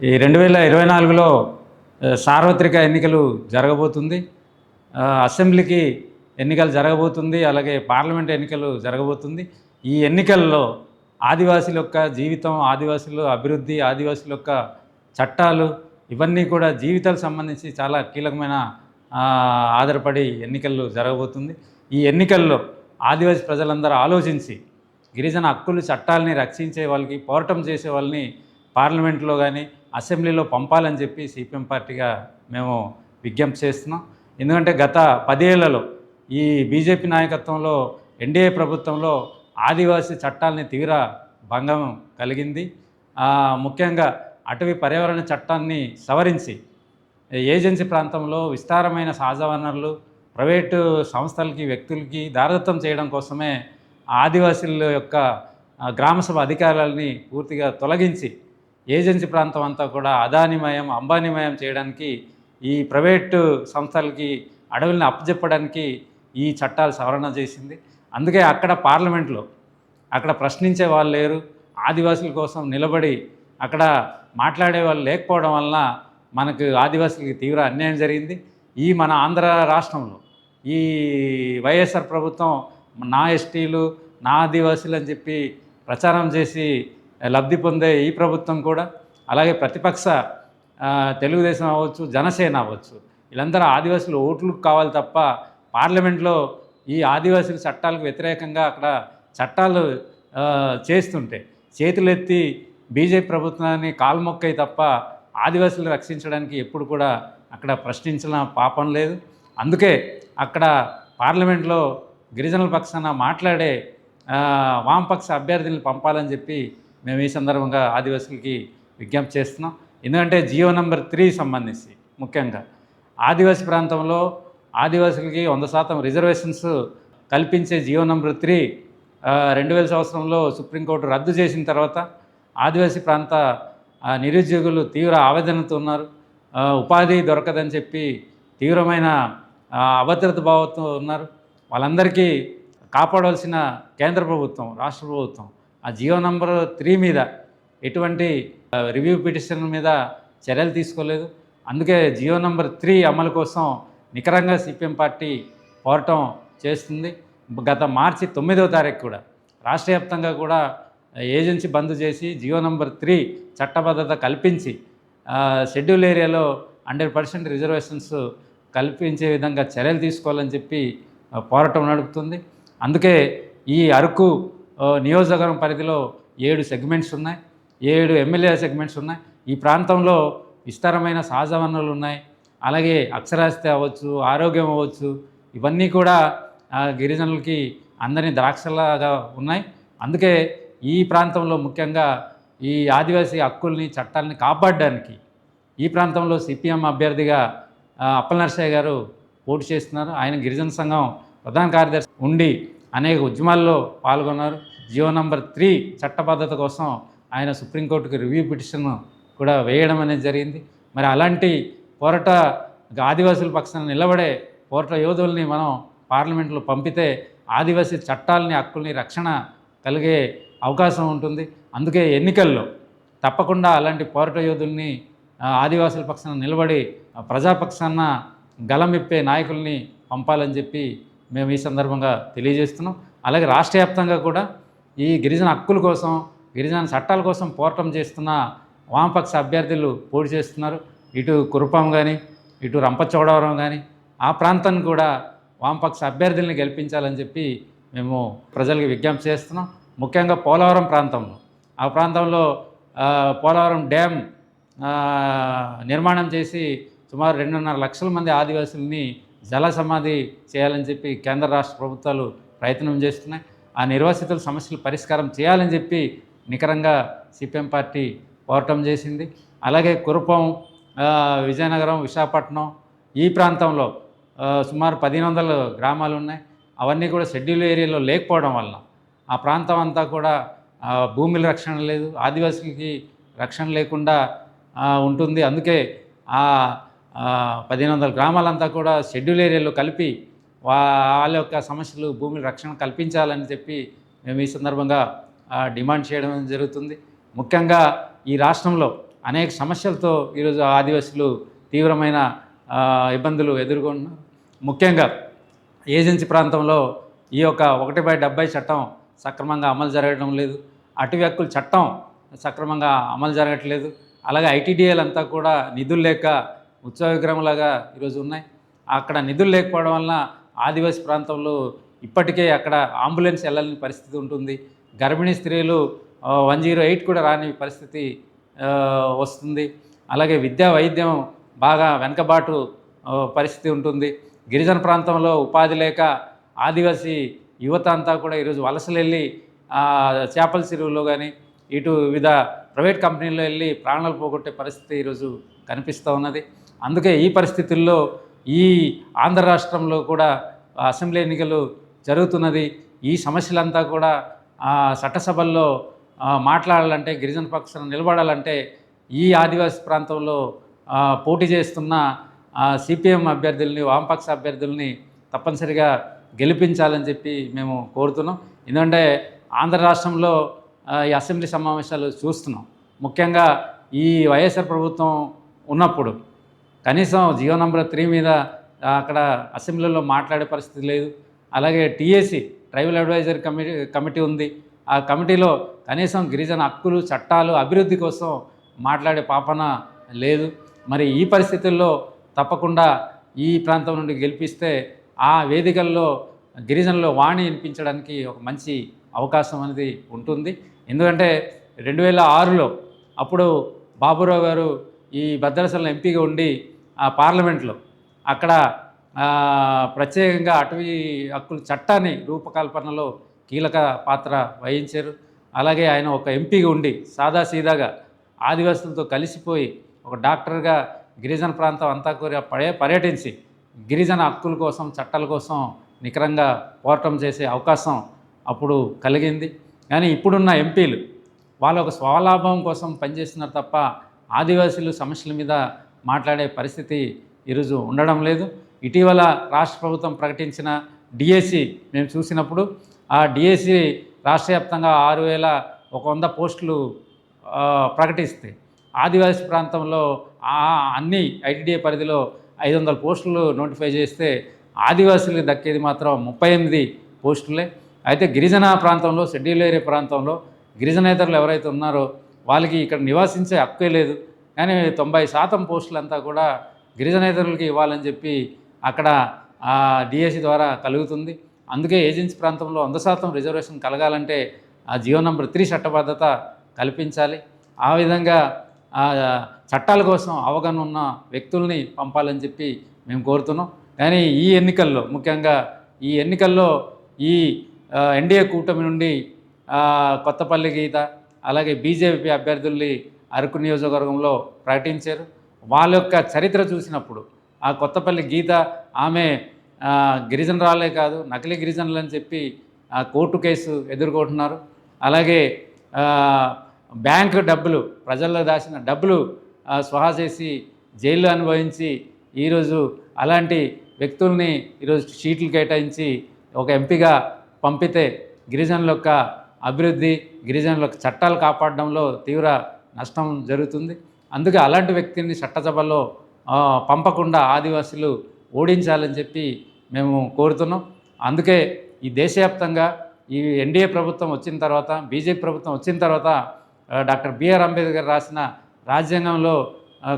ఈ రెండు వేల ఇరవై నాలుగులో సార్వత్రిక ఎన్నికలు జరగబోతుంది. అసెంబ్లీకి ఎన్నికలు జరగబోతుంది అలాగే పార్లమెంట్ ఎన్నికలు జరగబోతుంది. ఈ ఎన్నికల్లో ఆదివాసీల యొక్క జీవితం ఆదివాసీలు అభివృద్ధి ఆదివాసీల యొక్క చట్టాలు ఇవన్నీ కూడా జీవితాలకు సంబంధించి చాలా కీలకమైన ఆధారపడి ఎన్నికలు జరగబోతుంది. ఈ ఎన్నికల్లో ఆదివాసీ ప్రజలందరూ ఆలోచించి గిరిజన హక్కులు చట్టాలని రక్షించే వాళ్ళకి పోరాటం చేసే వాళ్ళని పార్లమెంట్లో కానీ అసెంబ్లీలో పంపాలని చెప్పి సిపిఎం పార్టీగా మేము విజ్ఞప్తి చేస్తున్నాం. ఎందుకంటే గత పదేళ్ళలో ఈ బీజేపీ నాయకత్వంలో ఎన్డీఏ ప్రభుత్వంలో ఆదివాసీ చట్టాలని తీవ్ర భంగం కలిగింది. ముఖ్యంగా అటవీ పర్యావరణ చట్టాన్ని సవరించి ఏజెన్సీ ప్రాంతంలో విస్తారమైన సహజ వనరులు ప్రైవేటు సంస్థలకి వ్యక్తులకి దారదత్తం చేయడం కోసమే ఆదివాసీల యొక్క గ్రామసభ అధికారాలని పూర్తిగా తొలగించి ఏజెన్సీ ప్రాంతం అంతా కూడా అదానిమయం అంబానీమయం చేయడానికి ఈ ప్రైవేటు సంస్థలకి అడవుల్ని అప్పచెప్పడానికి ఈ చట్టాలు సవరణ చేసింది. అందుకే అక్కడ పార్లమెంట్లో అక్కడ ప్రశ్నించే వాళ్ళు లేరు. ఆదివాసుల కోసం నిలబడి అక్కడ మాట్లాడే వాళ్ళు లేకపోవడం వలన మనకు ఆదివాసులకి తీవ్ర అన్యాయం జరిగింది. ఈ మన ఆంధ్ర రాష్ట్రంలో ఈ వైఎస్ఆర్ ప్రభుత్వం నా ఎస్టీలు నా ఆదివాసులు అని చెప్పి ప్రచారం చేసి లబ్ధి పొందే ఈ ప్రభుత్వం కూడా అలాగే ప్రతిపక్ష తెలుగుదేశం అవ్వచ్చు జనసేన అవ్వచ్చు వీళ్ళందరూ ఆదివాసులు ఓట్లు కావాలి తప్ప పార్లమెంట్లో ఈ ఆదివాసుల చట్టాలకు వ్యతిరేకంగా అక్కడ చట్టాలు చేస్తుంటే చేతులెత్తి బీజేపీ ప్రభుత్వాన్ని కాల్మొక్కై తప్ప ఆదివాసులు రక్షించడానికి ఎప్పుడు కూడా అక్కడ ప్రశ్నించిన పాపం లేదు. అందుకే అక్కడ పార్లమెంట్లో గిరిజనుల పక్షాన మాట్లాడే వామపక్ష అభ్యర్థులను పంపాలని చెప్పి మేము ఈ సందర్భంగా ఆదివాసులకి విజ్ఞప్తి చేస్తున్నాం. ఎందుకంటే జియో నెంబర్ త్రీ సంబంధించి ముఖ్యంగా. ఆదివాసీ ప్రాంతంలో ఆదివాసులకి వంద శాతం రిజర్వేషన్స్ కల్పించే జియో నెంబర్ త్రీ రెండు వేల సంవత్సరంలో సుప్రీంకోర్టు రద్దు చేసిన తర్వాత ఆదివాసీ ప్రాంత నిరుద్యోగులు తీవ్ర ఆవేదనతో ఉన్నారు. ఉపాధి దొరకదని చెప్పి తీవ్రమైన అభద్రత భావంతో ఉన్నారు. వాళ్ళందరికీ కాపాడవలసిన కేంద్ర ప్రభుత్వం రాష్ట్ర ప్రభుత్వం ఆ జియో నంబర్ త్రీ మీద ఎటువంటి రివ్యూ పిటిషన్ మీద చర్యలు తీసుకోలేదు. అందుకే జియో నంబర్ త్రీ అమలు కోసం నికరంగా సిపిఎం పార్టీ పోరాటం చేస్తుంది. గత మార్చి తొమ్మిదవ తారీఖు కూడా రాష్ట్ర వ్యాప్తంగా కూడా ఏజెన్సీ బంద్ చేసి జియో నంబర్ త్రీ చట్టబద్ధత కల్పించి షెడ్యూల్ ఏరియాలో హండ్రెడ్ పర్సెంట్ రిజర్వేషన్స్ కల్పించే విధంగా చర్యలు తీసుకోవాలని చెప్పి పోరాటం నడుపుతుంది. అందుకే ఈ అరకు నియోజకవర్గం పరిధిలో ఏడు సెగ్మెంట్స్ ఉన్నాయి ఏడు ఎమ్మెల్యే సెగ్మెంట్స్ ఉన్నాయి. ఈ ప్రాంతంలో విస్తారమైన సహజ వనరులు ఉన్నాయి. అలాగే అక్షరాస్యత అవ్వచ్చు ఆరోగ్యం అవ్వచ్చు ఇవన్నీ కూడా గిరిజనులకి అందరినీ ద్రాక్షలాగా ఉన్నాయి. అందుకే ఈ ప్రాంతంలో ముఖ్యంగా ఈ ఆదివాసీ హక్కుల్ని చట్టాలని కాపాడడానికి ఈ ప్రాంతంలో సిపిఎం అభ్యర్థిగా అప్పల నరసయ్య గారు పోటీ చేస్తున్నారు. ఆయన గిరిజన సంఘం ప్రధాన కార్యదర్శి ఉండి అనేక ఉద్యమాల్లో పాల్గొన్నారు. జియో నంబర్ త్రీ చట్టబద్ధత కోసం ఆయన సుప్రీంకోర్టుకి రివ్యూ పిటిషన్ కూడా వేయడం అనేది జరిగింది. మరి అలాంటి పోరాట ఆదివాసుల పక్షాన నిలబడే పోరాట యోధుల్ని మనం పార్లమెంట్లో పంపితే ఆదివాసీ చట్టాలని హక్కుల్ని రక్షణ కలిగే అవకాశం ఉంటుంది. అందుకే ఎన్నికల్లో తప్పకుండా అలాంటి పోరాట యోధుల్ని ఆదివాసుల పక్షాన నిలబడి ప్రజాపక్షాన గలమిప్పే నాయకుల్ని పంపాలని చెప్పి మేము ఈ సందర్భంగా తెలియజేస్తున్నాం. అలాగే రాష్ట్ర వ్యాప్తంగా కూడా ఈ గిరిజన హక్కుల కోసం గిరిజన చట్టాల కోసం పోరాటం చేస్తున్న వామపక్ష అభ్యర్థులు పోటీ చేస్తున్నారు. ఇటు కురుపాం కానీ ఇటు రంపచోడవరం కానీ ఆ ప్రాంతాన్ని కూడా వామపక్ష అభ్యర్థుల్ని గెలిపించాలని చెప్పి మేము ప్రజలకు విజ్ఞప్తి చేస్తున్నాం. ముఖ్యంగా పోలవరం ప్రాంతంలో. ఆ ప్రాంతంలో పోలవరం డ్యామ్ నిర్మాణం చేసి సుమారు రెండున్నర లక్షల మంది ఆదివాసుల్ని జల సమాధి చేయాలని చెప్పి కేంద్ర రాష్ట్ర ప్రభుత్వాలు ప్రయత్నం చేస్తున్నాయి. ఆ నిర్వాసితుల సమస్యలు పరిష్కారం చేయాలని చెప్పి నికరంగా సిపిఎం పార్టీ పోరాటం చేసింది. అలాగే కురుపం విజయనగరం విశాఖపట్నం ఈ ప్రాంతంలో సుమారు పదిహేను వందల గ్రామాలు ఉన్నాయి అవన్నీ కూడా షెడ్యూల్ ఏరియాలో లేకపోవడం వల్ల ఆ ప్రాంతం అంతా కూడా భూమిల భూముల రక్షణ లేదు. ఆదివాసులకి రక్షణ లేకుండా ఉంటుంది. అందుకే ఆ, పదిహేను వందల గ్రామాలంతా కూడా షెడ్యూల్ ఏరియాలో కలిపి వాళ్ళ యొక్క సమస్యలు భూమి రక్షణ కల్పించాలని చెప్పి మేము ఈ సందర్భంగా డిమాండ్ చేయడం జరుగుతుంది. ముఖ్యంగా ఈ రాష్ట్రంలో అనేక సమస్యలతో ఈరోజు ఆదివాసులు తీవ్రమైన ఇబ్బందులు ఎదుర్కొంటున్నారు. ముఖ్యంగా ఏజెన్సీ ప్రాంతంలో ఈ యొక్క ఒకటి బై డెబ్బై చట్టం సక్రమంగా అమలు జరగడం లేదు. అటవీ చట్టం సక్రమంగా అమలు జరగట్లేదు. అలాగే ఐటీడీఏలు అంతా కూడా నిధులు లేక ఉత్సవ విగ్రహంలాగా ఈరోజు ఉన్నాయి. అక్కడ నిధులు లేకపోవడం వలన ఆదివాసీ ప్రాంతంలో ఇప్పటికే అక్కడ అంబులెన్స్ వెళ్ళాలని పరిస్థితి ఉంటుంది. గర్భిణీ స్త్రీలు వన్ జీరో ఎయిట్ కూడా రాని పరిస్థితి వస్తుంది. అలాగే విద్యా వైద్యం బాగా వెనకబాటు పరిస్థితి ఉంటుంది. గిరిజన ప్రాంతంలో ఉపాధి లేక ఆదివాసీ యువత అంతా కూడా ఈరోజు వలసలు వెళ్ళి చేపల చెరువులో కానీ ఇటు వివిధ ప్రైవేట్ కంపెనీల్లో వెళ్ళి ప్రాణాలు పోగొట్టే పరిస్థితి ఈరోజు కనిపిస్తూ ఉన్నది. అందుకే ఈ పరిస్థితుల్లో ఈ ఆంధ్ర రాష్ట్రంలో కూడా అసెంబ్లీ ఎన్నికలు జరుగుతున్నది. ఈ సమస్యలంతా కూడా చట్టసభల్లో మాట్లాడాలంటే గిరిజన పక్షాన నిలబడాలంటే ఈ ఆదివాసీ ప్రాంతంలో పోటీ చేస్తున్న సిపిఎం అభ్యర్థుల్ని వామపక్ష అభ్యర్థుల్ని తప్పనిసరిగా గెలిపించాలని చెప్పి మేము కోరుతున్నాం. ఎందుకంటే ఆంధ్ర రాష్ట్రంలో ఈ అసెంబ్లీ సమావేశాలు చూస్తున్నాం. ముఖ్యంగా ఈ వైఎస్ఆర్ ప్రభుత్వం ఉన్నప్పుడు కనీసం జియో నంబర్ త్రీ మీద అక్కడ అసెంబ్లీలో మాట్లాడే పరిస్థితి లేదు. అలాగే TAC tribal advisor committee committee ఉంది. ఆ కమిటీలో కనీసం గిరిజన హక్కులు చట్టాలు అభివృద్ధి కోసం మాట్లాడే పాపన లేదు. మరి ఈ పరిస్థితుల్లో తప్పకుండా ఈ ప్రాంతం నుండి గెలిపిస్తే ఆ వేదికల్లో గిరిజనుల వాణి వినిపించడానికి ఒక మంచి అవకాశం అనేది ఉంటుంది. ఎందుకంటే రెండు వేల ఆరులో అప్పుడు బాబురావు గారు ఈ భద్రాచలం ఎంపీగా ఉండి ఆ పార్లమెంట్లో అక్కడ ప్రత్యేకంగా అటవీ హక్కుల చట్టాన్ని రూపకల్పనలో కీలక పాత్ర వహించారు. అలాగే ఆయన ఒక ఎంపీగా ఉండి సాదాసీదాగా ఆదివాసులతో కలిసిపోయి ఒక డాక్టర్గా గిరిజన ప్రాంతం అంతా కూడా పడే పర్యటించి గిరిజన హక్కుల కోసం చట్టాల కోసం నికరంగా పోరాటం చేసే అవకాశం అప్పుడు కలిగింది. కానీ ఇప్పుడున్న ఎంపీలు వాళ్ళ ఒక స్వలాభం కోసం పనిచేస్తున్నారు తప్ప ఆదివాసీలు సమస్యల మీద మాట్లాడే పరిస్థితి ఈరోజు ఉండడం లేదు. ఇటీవల రాష్ట్ర ప్రభుత్వం ప్రకటించిన డిఎస్సి మేము చూసినప్పుడు ఆ డిఎస్సి రాష్ట్ర వ్యాప్తంగా ఆరు వేల ఒక వంద పోస్టులు ప్రకటిస్తే ఆదివాసీ ప్రాంతంలో ఆ అన్ని ఐటీడీఏ పరిధిలో ఐదు వందల పోస్టులు నోటిఫై చేస్తే ఆదివాసీలకు దక్కేది మాత్రం ముప్పై ఎనిమిది పోస్టులే. అయితే గిరిజన ప్రాంతంలో షెడ్యూల్ ఏరియా ప్రాంతంలో గిరిజనేతరులు ఎవరైతే ఉన్నారో వాళ్ళకి ఇక్కడ నివాసించే హక్కే లేదు. కానీ తొంభై శాతం పోస్టులంతా కూడా గిరిజనేతరులకి ఇవ్వాలని చెప్పి అక్కడ డిఎస్సి ద్వారా కలుగుతుంది. అందుకే ఏజెన్సీ ప్రాంతంలో వంద శాతం రిజర్వేషన్ కలగాలంటే ఆ జియో నంబర్ త్రీ చట్టబద్ధత కల్పించాలి. ఆ విధంగా చట్టాల కోసం అవగాహన ఉన్న వ్యక్తుల్ని పంపాలని చెప్పి మేము కోరుతున్నాం. కానీ ఈ ఎన్నికల్లో ముఖ్యంగా ఈ ఎన్నికల్లో ఈ ఎన్డీఏ కూటమి నుండి కొత్తపల్లి గీత అలాగే బీజేపీ అభ్యర్థుల్ని అరకు నియోజకవర్గంలో ప్రకటించారు. వాళ్ళ యొక్క చరిత్ర చూసినప్పుడు ఆ కొత్తపల్లి గీత ఆమె గిరిజనరాలే కాదు నకిలీ గిరిజనులు అని చెప్పి ఆ, కోర్టు కేసు ఎదుర్కొంటున్నారు. అలాగే బ్యాంకు డబ్బులు ప్రజల్లో దాచిన డబ్బులు స్వహా చేసి జైల్లో అనుభవించి ఈరోజు అలాంటి వ్యక్తుల్ని ఈరోజు షీట్లు కేటాయించి ఒక ఎంపీగా పంపితే గిరిజనుల యొక్క అభివృద్ధి గిరిజనుల యొక్క చట్టాలు కాపాడడంలో తీవ్ర నష్టం జరుగుతుంది. అందుకే అలాంటి వ్యక్తిని చట్టసభలో పంపకుండా ఆదివాసులు ఓడించాలని చెప్పి మేము కోరుతున్నాం. అందుకే ఈ దేశవ్యాప్తంగా ఈ ఎన్డీఏ ప్రభుత్వం వచ్చిన తర్వాత బీజేపీ ప్రభుత్వం వచ్చిన తర్వాత డాక్టర్ బిఆర్ అంబేద్కర్ రాసిన రాజ్యాంగంలో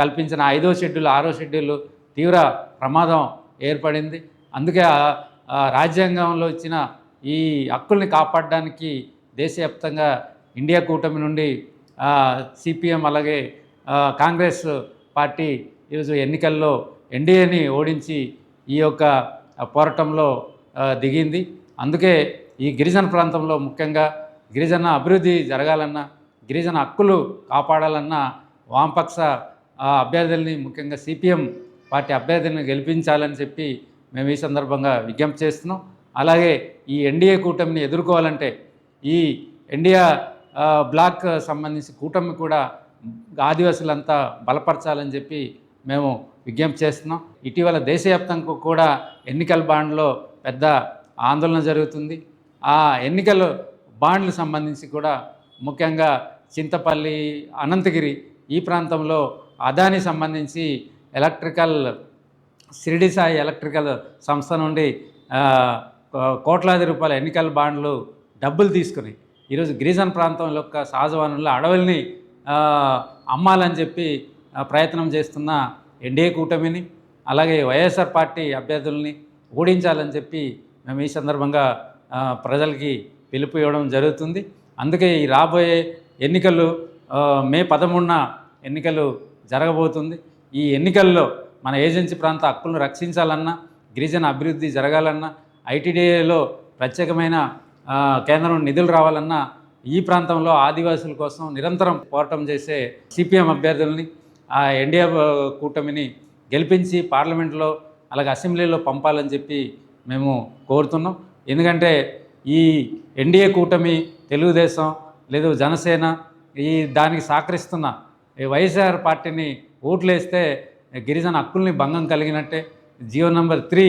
కల్పించిన ఐదో షెడ్యూల్ ఆరో షెడ్యూల్ తీవ్ర ప్రమాదం ఏర్పడింది. అందుకే రాజ్యాంగంలో ఇచ్చిన ఈ హక్కుల్ని కాపాడడానికి దేశవ్యాప్తంగా ఇండియా కూటమి నుండి సిపిఎం అలాగే కాంగ్రెస్ పార్టీ ఈరోజు ఎన్నికల్లో ఎన్డీఏని ఓడించి ఈ యొక్క పోరాటంలో దిగింది. అందుకే ఈ గిరిజన ప్రాంతంలో ముఖ్యంగా గిరిజన అభివృద్ధి జరగాలన్నా గిరిజన హక్కులు కాపాడాలన్నా వామపక్ష అభ్యర్థుల్ని ముఖ్యంగా సిపిఎం పార్టీ అభ్యర్థుల్ని గెలిపించాలని చెప్పి మేము ఈ సందర్భంగా విజ్ఞప్తి చేస్తున్నాం. అలాగే ఈ ఎన్డీఏ కూటమిని ఎదుర్కోవాలంటే ఈ ఎన్డీఏ బ్లాక్ సంబంధించి కూటమి కూడా ఆదివాసులంతా బలపరచాలని చెప్పి మేము విజ్ఞప్తి చేస్తున్నాం. ఇటీవల దేశవ్యాప్తంగా కూడా ఎన్నికల బాండ్లో పెద్ద ఆందోళన జరుగుతుంది. ఆ ఎన్నికల బాండ్లు సంబంధించి కూడా ముఖ్యంగా చింతపల్లి అనంతగిరి ఈ ప్రాంతంలో అదాని సంబంధించి ఎలక్ట్రికల్ షిరిడి సాయి ఎలక్ట్రికల్ సంస్థ నుండి కో- కోట్లాది రూపాయల ఎన్నికల బాండ్లు డబ్బులు తీసుకుని ఈరోజు గిరిజన ప్రాంతం యొక్క సహజ వనరుల అడవుల్ని అమ్మాలని చెప్పి ప్రయత్నం చేస్తున్న ఎన్డీఏ కూటమిని అలాగే వైఎస్ఆర్ పార్టీ అభ్యర్థుల్ని ఓడించాలని చెప్పి మేము ఈ సందర్భంగా ప్రజలకి పిలుపు ఇవ్వడం జరుగుతుంది. అందుకే ఈ రాబోయే ఎన్నికలు మే పదమూడున ఎన్నికలు జరగబోతుంది. ఈ ఎన్నికల్లో మన ఏజెన్సీ ప్రాంత హక్కులను రక్షించాలన్నా గిరిజన అభివృద్ధి జరగాలన్నా ఐటీడీఏలో ప్రత్యేకమైన కేంద్రం నిధులు రావాలన్నా ఈ ప్రాంతంలో ఆదివాసుల కోసం నిరంతరం పోరాటం చేసే సిపిఎం అభ్యర్థుల్ని ఆ ఎన్డీఏ కూటమిని గెలిపించి పార్లమెంట్లో అలాగే అసెంబ్లీలో పంపాలని చెప్పి మేము కోరుతున్నాం. ఎందుకంటే ఈ ఎన్డీఏ కూటమి తెలుగుదేశం లేదు జనసేన ఈ దానికి సహకరిస్తున్న వైఎస్ఆర్ పార్టీని ఓట్లేస్తే గిరిజన హక్కుల్ని భంగం కలిగినట్టే జియో నంబర్ త్రీ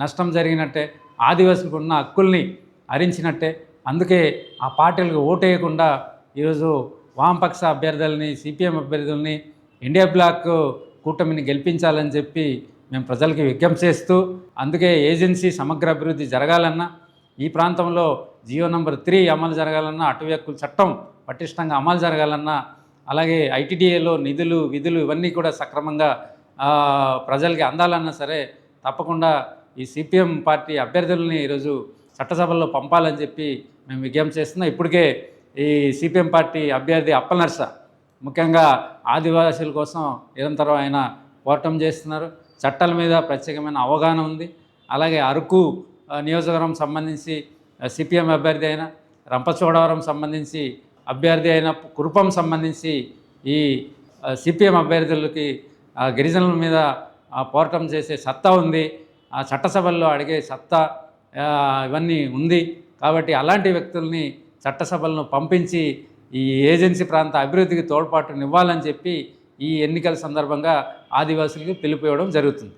నష్టం జరిగినట్టే ఆదివాసులకు ఉన్న హక్కుల్ని హరించినట్టే అందుకే ఆ పార్టీలకు ఓటేయకుండా ఈరోజు వామపక్ష అభ్యర్థుల్ని సిపిఎం అభ్యర్థుల్ని ఇండియా బ్లాక్ కూటమిని గెలిపించాలని చెప్పి మేము ప్రజలకి విజ్ఞప్తి చేస్తూ అందుకే ఏజెన్సీ సమగ్ర అభివృద్ధి జరగాలన్నా ఈ ప్రాంతంలో జియో నంబర్ త్రీ అమలు జరగాలన్నా అటవీ హక్కుల చట్టం పటిష్టంగా అమలు జరగాలన్నా అలాగే ఐటీడీఏలో నిధులు విధులు ఇవన్నీ కూడా సక్రమంగా ప్రజలకి అందాలన్నా సరే తప్పకుండా ఈ సిపిఎం పార్టీ అభ్యర్థుల్ని ఈరోజు చట్టసభల్లో పంపాలని చెప్పి మేము విజ్ఞప్తి చేస్తున్నాం. ఇప్పటికే ఈ సిపిఎం పార్టీ అభ్యర్థి అప్పలనర్స ముఖ్యంగా ఆదివాసీల కోసం నిరంతరం ఆయన పోరాటం చేస్తున్నారు. చట్టాల మీద ప్రత్యేకమైన అవగాహన ఉంది. అలాగే అరకు నియోజకవర్గం సంబంధించి సిపిఎం అభ్యర్థి అయిన రంపచోడవరం సంబంధించి అభ్యర్థి అయిన కురుపం సంబంధించి ఈ సిపిఎం అభ్యర్థులకి ఆ, గిరిజనుల మీద పోరాటం చేసే సత్తా ఉంది. ఆ చట్టసభల్లో అడిగే సత్తా ఇవన్నీ ఉంది. కాబట్టి అలాంటి వ్యక్తుల్ని చట్టసభలను పంపించి ఈ ఏజెన్సీ ప్రాంత అభివృద్ధికి తోడ్పాటునివ్వాలని చెప్పి ఈ ఎన్నికల సందర్భంగా ఆదివాసులకు పిలుపు ఇవ్వడం జరుగుతుంది.